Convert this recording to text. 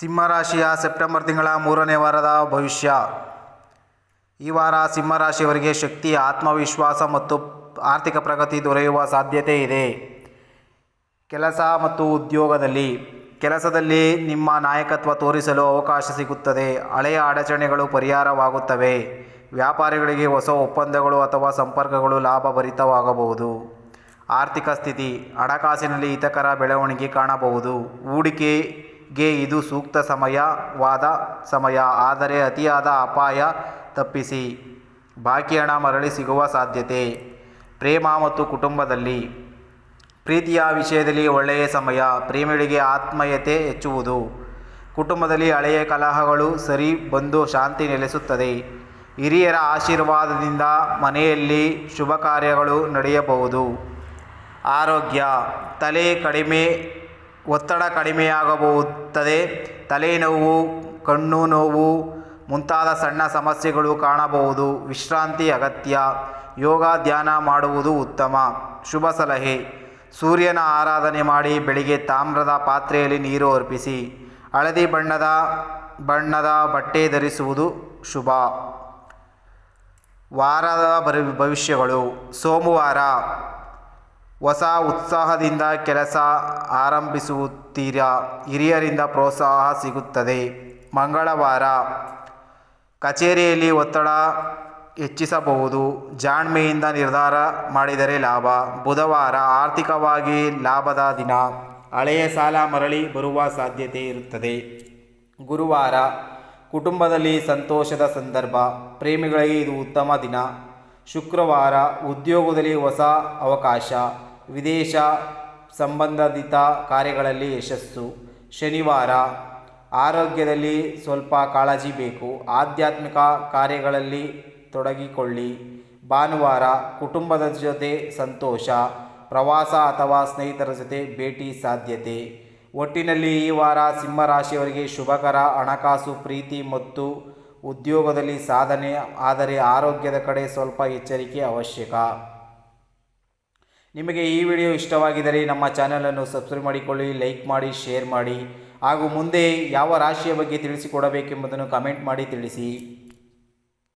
ಸಿಂಹರಾಶಿಯ September ತಿಂಗಳ ಮೂರನೇ ವಾರದ ಭವಿಷ್ಯ. ಈ ವಾರ ಸಿಂಹರಾಶಿಯವರಿಗೆ ಶಕ್ತಿ, ಆತ್ಮವಿಶ್ವಾಸ ಮತ್ತು ಆರ್ಥಿಕ ಪ್ರಗತಿ ದೊರೆಯುವ ಸಾಧ್ಯತೆ ಇದೆ. ಕೆಲಸ ಮತ್ತು ಉದ್ಯೋಗದಲ್ಲಿ, ಕೆಲಸದಲ್ಲಿ ನಿಮ್ಮ ನಾಯಕತ್ವ ತೋರಿಸಲು ಅವಕಾಶ ಸಿಗುತ್ತದೆ. ಹಳೆಯ ಅಡಚಣೆಗಳು ಪರಿಹಾರವಾಗುತ್ತವೆ. ವ್ಯಾಪಾರಿಗಳಿಗೆ ಹೊಸ ಒಪ್ಪಂದಗಳು ಅಥವಾ ಸಂಪರ್ಕಗಳು ಲಾಭಭರಿತವಾಗಬಹುದು. ಆರ್ಥಿಕ ಸ್ಥಿತಿ, ಹಣಕಾಸಿನಲ್ಲಿ ಹಿತಕರ ಬೆಳವಣಿಗೆ ಕಾಣಬಹುದು. ಹೂಡಿಕೆಗೆ ಇದು ಸೂಕ್ತ ಸಮಯವಾದ ಸಮಯ, ಆದರೆ ಅತಿಯಾದ ಅಪಾಯ ತಪ್ಪಿಸಿ. ಬಾಕಿ ಹಣ ಮರಳಿ ಸಿಗುವ ಸಾಧ್ಯತೆ. ಪ್ರೇಮ ಮತ್ತು ಕುಟುಂಬದಲ್ಲಿ. ಪ್ರೀತಿಯ ವಿಷಯದಲ್ಲಿ ಒಳ್ಳೆಯ ಸಮಯ, ಪ್ರೇಮಿಗಳಿಗೆ ಆತ್ಮೀಯತೆ ಹೆಚ್ಚುವುದು. ಕುಟುಂಬದಲ್ಲಿ ಹಳೆಯ ಕಲಹಗಳು ಸರಿ ಬಂದು ಶಾಂತಿ ನೆಲೆಸುತ್ತದೆ. ಹಿರಿಯರ ಆಶೀರ್ವಾದದಿಂದ ಮನೆಯಲ್ಲಿ ಶುಭ ಕಾರ್ಯಗಳು ನಡೆಯಬಹುದು. ಆರೋಗ್ಯ, ತಲೆ ಕಡಿಮೆ ಒತ್ತಡ ಕಡಿಮೆಯಾಗಬಹುತ್ತದೆ. ತಲೆನೋವು ಕಣ್ಣು ನೋವು ಮುಂತಾದ ಸಣ್ಣ ಸಮಸ್ಯೆಗಳು ಕಾಣಬಹುದು. ವಿಶ್ರಾಂತಿ ಅಗತ್ಯ. ಯೋಗ, ಧ್ಯಾನ ಮಾಡುವುದು ಉತ್ತಮ. ಶುಭ ಸಲಹೆ. ಸೂರ್ಯನ ಆರಾಧನೆ ಮಾಡಿ ಬೆಳಿಗ್ಗೆ ತಾಮ್ರದ ಪಾತ್ರೆಯಲ್ಲಿ ನೀರು ಅರ್ಪಿಸಿ. ಹಳದಿ ಬಣ್ಣದ ಬಣ್ಣದ ಬಟ್ಟೆ ಧರಿಸುವುದು ಶುಭ. ವಾರದ ಭವಿಷ್ಯಗಳು. ಸೋಮವಾರ ಹೊಸ ಉತ್ಸಾಹದಿಂದ ಕೆಲಸ ಆರಂಭಿಸುತ್ತೀರಾ? ಹಿರಿಯರಿಂದ ಪ್ರೋತ್ಸಾಹ ಸಿಗುತ್ತದೆ. ಮಂಗಳವಾರ. ಕಚೇರಿಯಲ್ಲಿ ಒತ್ತಡ ಹೆಚ್ಚಿಸಬಹುದು. ಜಾಣ್ಮೆಯಿಂದ ನಿರ್ಧಾರ ಮಾಡಿದರೆ ಲಾಭ. ಬುಧವಾರ ಆರ್ಥಿಕವಾಗಿ ಲಾಭದ ದಿನ. ಹಳೆಯ ಸಾಲ ಮರಳಿ ಬರುವ ಸಾಧ್ಯತೆ ಇರುತ್ತದೆ. ಗುರುವಾರ. ಕುಟುಂಬದಲ್ಲಿ ಸಂತೋಷದ ಸಂದರ್ಭ. ಪ್ರೇಮಿಗಳಿಗೆ ಇದು ಉತ್ತಮ ದಿನ. ಶುಕ್ರವಾರ ಉದ್ಯೋಗದಲ್ಲಿ ಹೊಸ ಅವಕಾಶ. ವಿದೇಶ ಸಂಬಂಧಿತ ಕಾರ್ಯಗಳಲ್ಲಿ ಯಶಸ್ಸು. ಶನಿವಾರ ಆರೋಗ್ಯದಲ್ಲಿ ಸ್ವಲ್ಪ ಕಾಳಜಿ ಬೇಕು. ಆಧ್ಯಾತ್ಮಿಕ ಕಾರ್ಯಗಳಲ್ಲಿ ತೊಡಗಿಕೊಳ್ಳಿ. ಭಾನುವಾರ ಕುಟುಂಬದ ಜೊತೆ ಸಂತೋಷ. ಪ್ರವಾಸ ಅಥವಾ ಸ್ನೇಹಿತರ ಜೊತೆ ಭೇಟಿ ಸಾಧ್ಯತೆ. ಒಟ್ಟಿನಲ್ಲಿ ಈ ವಾರ ಸಿಂಹರಾಶಿಯವರಿಗೆ ಶುಭಕರ, ಹಣಕಾಸು, ಪ್ರೀತಿ ಮತ್ತು ಉದ್ಯೋಗದಲ್ಲಿ ಸಾಧನೆ. ಆದರೆ ಆರೋಗ್ಯದ ಕಡೆ ಸ್ವಲ್ಪ ಎಚ್ಚರಿಕೆ ಅವಶ್ಯಕ. ನಿಮಗೆ ಈ ವಿಡಿಯೋ ಇಷ್ಟವಾಗಿದ್ದರೆ ನಮ್ಮ ಚಾನಲನ್ನು ಸಬ್ಸ್ಕ್ರೈಬ್ ಮಾಡಿಕೊಳ್ಳಿ, ಲೈಕ್ ಮಾಡಿ, ಶೇರ್ ಮಾಡಿ ಹಾಗೂ ಮುಂದೆ ಯಾವ ರಾಶಿಯ ಬಗ್ಗೆ ತಿಳಿಸಿಕೊಡಬೇಕೆಂಬುದನ್ನು ಕಮೆಂಟ್ ಮಾಡಿ ತಿಳಿಸಿ.